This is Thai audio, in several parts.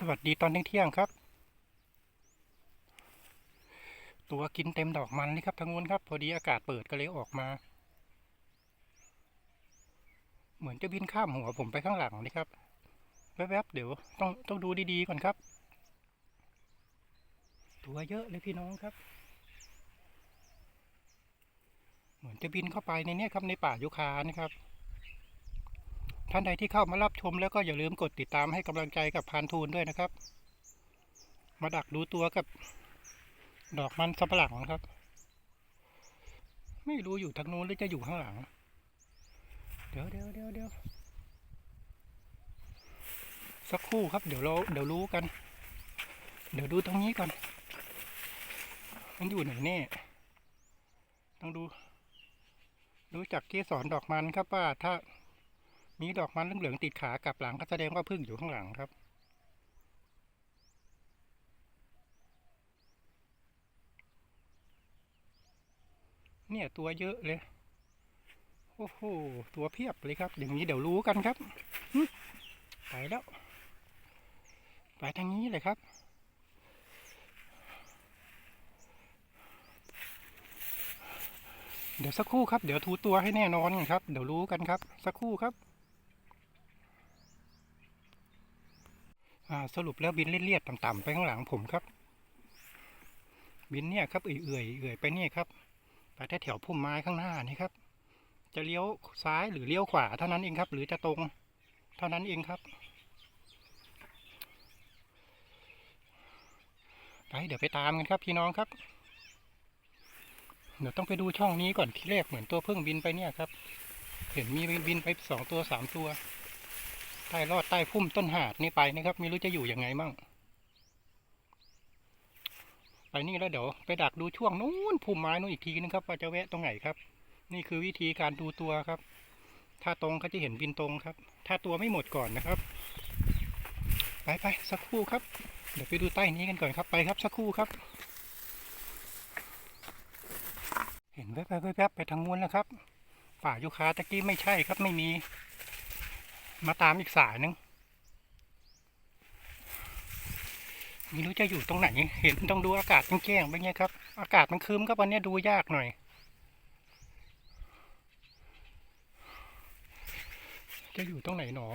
สวัสดีตอนเที่ยงครับ ตัวกินเต็มดอกมันเลยครับทางนู้นครับ พอดีอากาศเปิดก็เลยออกมา เหมือนจะบินข้ามหัวผมไปข้างหลังนะครับ แวบๆเดี๋ยวต้องต้องดูดีๆก่อนครับ ตัวเยอะเลยพี่น้องครับ เหมือนจะบินเข้าไปในนี้ครับในป่ายุคานะครับ ท่านใดที่เข้ามารับชมแล้วก็อย่าลืมกดติดตามให้กำลังใจกับพานทูนด้วยนะครับ มาดักดูตัวกับ ดอกมันสับปะหลังนะครับ ไม่รู้อยู่ทางนู้นหรือจะอยู่ข้างหลัง เดี๋ยวเดี๋ยวเดี๋ยวเดี๋ยวสักครู่ครับเดี๋ยวเราเดี๋ยวรู้กัน เดี๋ยวดูตรงนี้ก่อน มันอยู่ไหนแน่ต้องดูดูจากเกสรดอกมันครับว่าถ้า มีดอกมันเหลืองๆติดขากลับหลังก็แสดงว่าพึ่งอยู่ข้างหลังครับ เนี่ยตัวเยอะเลยโอ้โหตัวเพียบเลยครับ อย่างนี้เดี๋ยวรู้กันครับไปแล้วไปทางนี้เลยครับเดี๋ยวสักครู่ครับ เดี๋ยวทูตัวให้แน่นอนกันครับ เดี๋ยวรู้กันครับ สักครู่ครับ อ่า สรุปแล้วบินเลียดๆต่ำๆไปข้างหลังผมครับ บินเนี่ยครับเอื่อยๆเอื่อยไปเนี่ยครับไปแถวพุ่มไม้ข้างหน้านี่ครับ จะเลี้ยวซ้ายหรือเลี้ยวขวาเท่านั้นเองครับ หรือจะตรงเท่านั้นเองครับไปเดี๋ยวไปตามกันครับพี่น้องครับเดี๋ยวต้องไปดูช่องนี้ก่อนที่แรกเหมือนตัวพึ่งบินไปเนี่ยครับ เห็นมีบินไปสองตัวสามตัว ใต้รอดใต้พุ่มต้นหาดนี่ไปนะครับไม่รู้จะอยู่ยังไงมั่งไปนี่แล้วเดี๋ยวไปดักดูช่วงนู้นพุ่มไม้นู้นอีกทีนึงครับว่าจะแวะตรงไหนครับ นี่คือวิธีการดูตัวครับ ถ้าตรงก็จะเห็นบินตรงครับ ถ้าตัวไม่หมดก่อนนะครับ ไปไปสักครู่ครับ เดี๋ยวไปดูใต้นี้กันก่อนครับไปครับสักครู่ครับ เห็นแวบๆแวบๆไปทางนู้นแล้วครับ ป่ายุคาตะกี้ไม่ใช่ครับไม่มี มาตามอีกสายหนึงไม่รู้จะอยู่ตรงไหน เห็นต้องดูอากาศแจ้งๆไปเงี้ยครับ อากาศมันครึ้มครับวันนี้ดูยากหน่อย จะอยู่ตรงไหนหนอ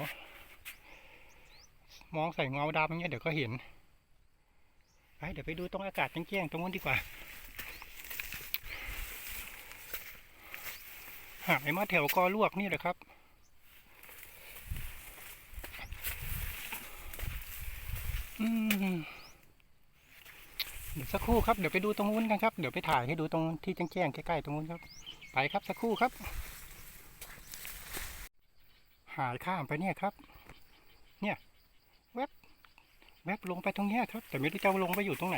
มองใส่เงาดำอย่างเงี้ยเดี๋ยวก็เห็นไปเดี๋ยวไปดูตรงอากาศแจ้งๆตรงนู้นดีกว่า หายมาแถวกอลวกนี่แหละครับ อืมเดี๋ยว สักครู่ครับเดี๋ยวไปดูตรงนู้นกันครับเดี๋ยวไปถ่ายให้ดูตรงที่แจ้งๆใกล้ๆตรงนู้นครับ ไปครับสักครู่ครับ หายข้ามไปเนี่ยครับ เนี่ยแวบแวบลงไปตรงเนี้ยครับ แต่ไม่รู้จะลงไปอยู่ตรงไหน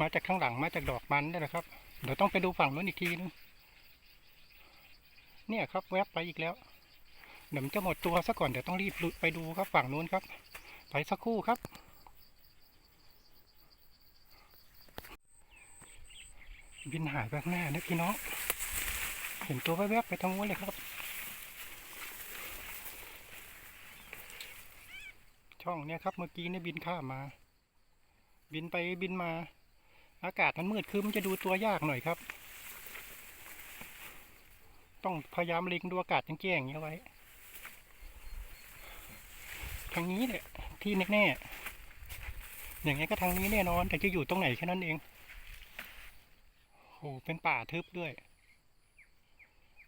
มาจากข้างหลังมาจากดอกมันนี่แหละครับ เดี๋ยวต้องไปดูฝั่งนู้นอีกทีนึงเนี่ยครับ แวบไปอีกแล้วเดี๋ยวมันจะหมดตัวซะก่อนเดี๋ยวต้องรีบไปดูครับฝั่งนู้นครับ ไปสักครู่ครับ บินหายไปข้างหน้านะพี่น้อง เห็นตัวแวบๆไปทางนู้นเลยครับ ช่องเนี้ยครับเมื่อกี้เนี่ยบินข้ามมา บินไปบินมา อากาศมันมืดคือมันจะดูตัวยากหน่อยครับ ต้องพยายามเล็งดูอากาศแจ้งๆอย่างนี้ยไว้ ทางนี้แหละที่แน่ๆอย่างงี้ก็ทางนี้แน่นอนแต่จะอยู่ตรงไหนแค่นั้นเอง หเป็นป่าทึบด้วย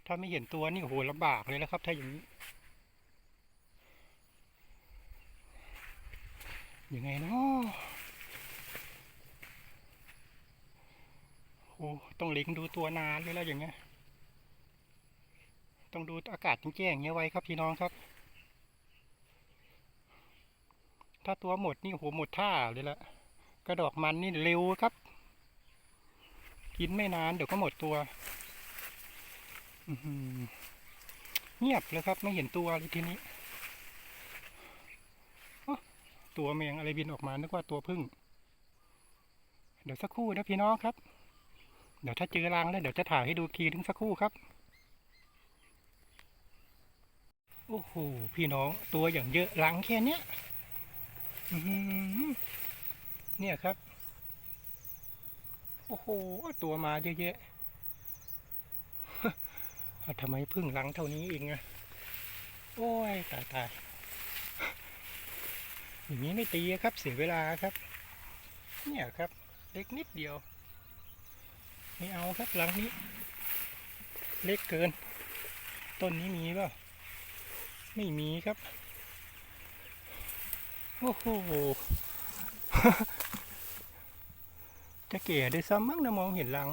ถ้าไม่เห็นตัวนี่โอ้โหลำบากเลยแล้วครับ ถ้าอย่างนี้ ยังไงเนาะโอ้ต้องเล็งดูตัวนานเลยแล้วอย่างเงี้ย ต้องดูอากาศแจ้งๆอย่างเงี้ยไว้ครับพี่น้องครับ ถ้าตัวหมดนี่โหหมดท่าเลยละกระดอกมันนี่เร็วครับ กินไม่นานเดี๋ยวก็หมดตัวเงียบเลยครับ ไม่เห็นตัวเลยทีนี้ ตัวแมงอะไรบินออกมานึกว่าตัวพึ่ง เดี๋ยวสักครู่นะพี่น้องครับ เดี๋ยวถ้าเจอรังแล้วเดี๋ยวจะถ่ายให้ดูอีกทีนึงสักครู่ครับ โอ้โหพี่น้องตัวอย่างเยอะหลังแค่เนี้ยเนี่ยครับ โอ้โห ตัวมาเยอะแยะทำไมพึ่งหลังเท่านี้เองอะโอ้ย ตายตายอย่างนี้ไม่ตีครับ เสียเวลาครับ เนี่ยครับ เล็กนิดเดียว ไม่เอาครับหลังนี้ เล็กเกิน ต้นนี้มีเปล่าไม่มีครับ โอ้โห จะเก๋ด้ซ้ำมั้งนะมองเห็นรัง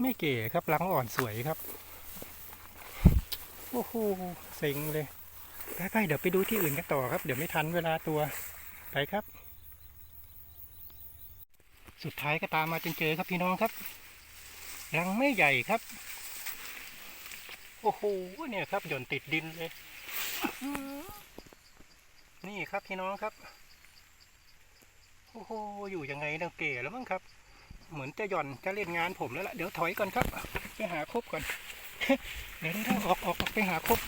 ไม่เก๋ครับรังอ่อนสวยครับ โอ้โหเซ็งเลยไปไปเดี๋ยวไปดูที่อื่นกันต่อครับ เดี๋ยวไม่ทันเวลาตัวไปครับ สุดท้ายก็ตามมาจนเจอครับพี่น้องครับรังไม่ใหญ่ครับ โอ้โหเนี่ยครับหย่อนติดดินเลย นี่ครับพี่น้องครับ โอ้โหอยู่ยังไงเนะเก๋แล้วมั้งครับ เหมือนจะหย่อนจะเล่นงานผมแล้วล่ะเดี๋ยวถอยก่อนครับ ไปหาคบก่อน เดี๋ยวเดี๋ยวออกออกออกไปหาคบ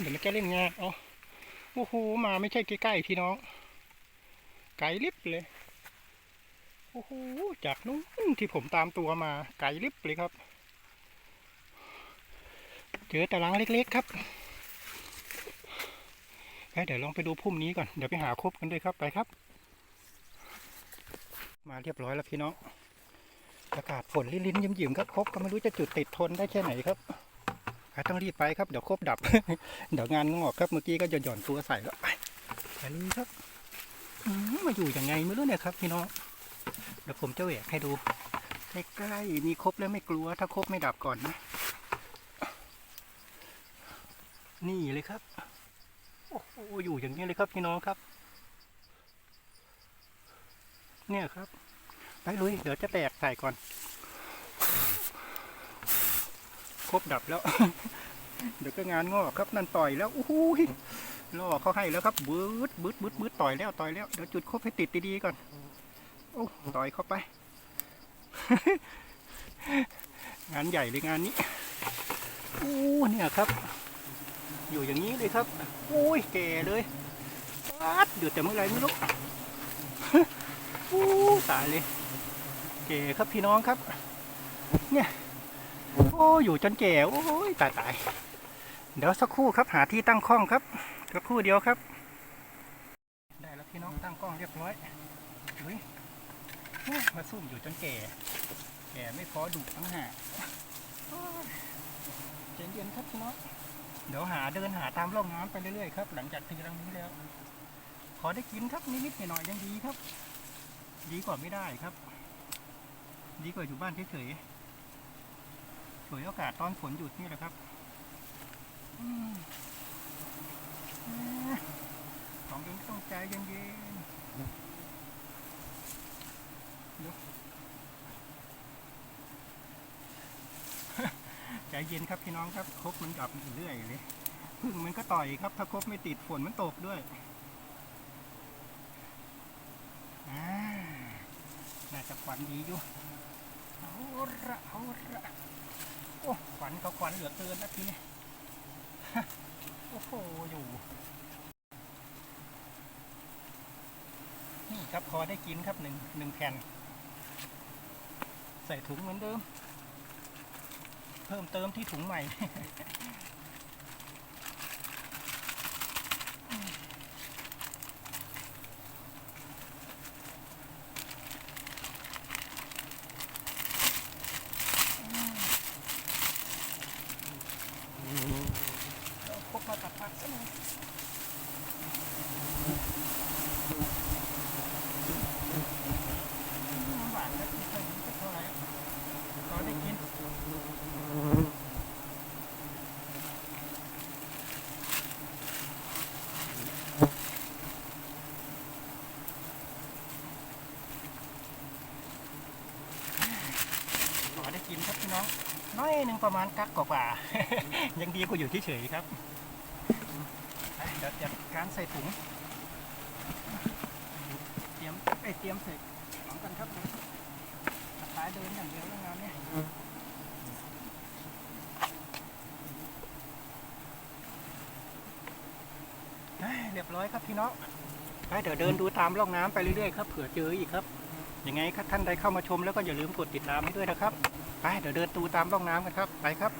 เดี๋ยวมันจะเล่นงานเอาโอ้โหมาไม่ใช่ใกล้ๆพี่น้อง ไกลลิบเลยโอ้โหจากนู้นที่ผมตามตัวมาไกลลิบเลยครับ เจอแต่รังเล็กๆครับ เดี๋ยวลองไปดูพุ่มนี้ก่อน เดี๋ยวไปหาคบกันด้วยครับไปครับ มาเรียบร้อยแล้วพี่น้อง อากาศฝนลิ้นๆยิ้มๆครับคบก็ไม่รู้จะจุดติดทนได้แค่ไหนครับต้องรีบไปครับเดี๋ยวครบดับ เดี๋ยวงานงอกครับเมื่อกี้ก็จะหย่อนตัวใส่แล้วไปไปเลยครับมาอยู่ยังไงไม่รู้เนี่ยครับพี่น้องเดี๋ยวผมจะแหวกให้ดูใกล้ๆมีครบแล้วไม่กลัว ถ้าครบไม่ดับก่อนนะ นี่เลยครับ อ้โหอยู่อย่างนี้เลยครับพี่น้องครับ เนี่ยครับ ไปลุยเดี๋ยวจะแตกใส่ก่อน ครบดับแล้ว เดี๋ยวก็งานงอกครับนั่นต่อยแล้วโอ้โหล่อเขาให้แล้วครับบืดบืดบืดบืดต่อยแล้วต่อยแล้วเดี๋ยวจุดครบให้ติดดีๆก่อนโอ้ต่อยเข้าไป งานใหญ่เลยงานนี้โอ้เนี่ยครับ อยู่อย่างนี้เลยครับโอ้ยแก่เลยปัดหยุดแต่เมื่อไรไม่รู้โอ้ตายเลย แก่ครับพี่น้องครับ เนี่ยโอ้อยู่จนแก่โอ้ยตายตายเดี๋ยวสักครู่ครับหาที่ตั้งกล้องครับสักครู่เดียวครับ ได้แล้วพี่น้องตั้งกล้องเรียบร้อยเฮ้ยมาซุ่มอยู่จนแก่ แก่ไม่พอดุทั้งหากโอ้ยใจเย็นครับพี่น้อง เดี๋ยวหาเดินหาตามร่องน้ำไปเรื่อยๆครับ หลังจากตีรังนี้แล้ว ขอได้กินครับนิดๆหน่อยๆยังดีครับ ดีกว่าไม่ได้ครับ ดีกว่าอยู่บ้านเฉยๆสวยโอกาสตอนฝนหยุดนี่แหละครับของเองต้องใจเย็นๆเดี๋ยว ใจ เย็นครับพี่น้องครับครบมันกลับเรื่อยเลยพึ่งมันก็ต่อยครับ ถ้าครบไม่ติดฝนมันตกด้วยน่าจะควันดีอยู่เอาละเอาละโอ้ควันเขาควันเหลือเกินนะทีนี้โอ้โหอยู่นี่ครับพอได้กินครับหนึ่งหนึ่งแผ่น ใส่ถุงเหมือนเดิม เพิ่มเติมที่ถุงใหม่ น้องน้อยหนึ่งประมาณกักกว่าๆยังดีกว่าอยู่เฉยๆครับเดี๋ยวการใส่ถุงเตรียมไอเตรียมเส่ของกันครับสไตล์เดินอย่างเดียวแล้วงานเนี่ยเรียบร้อยครับพี่น้องเดี๋ยวเดินดูตามร่องน้ำไปเรื่อยๆครับเผื่อเจออีกครับยังไงถ้าท่านใดเข้ามาชมแล้วก็อย่าลืมกดติดตามให้ด้วยนะครับ เดี๋ยวเดินตูตามร่องน้ำกันครับ ไปครับ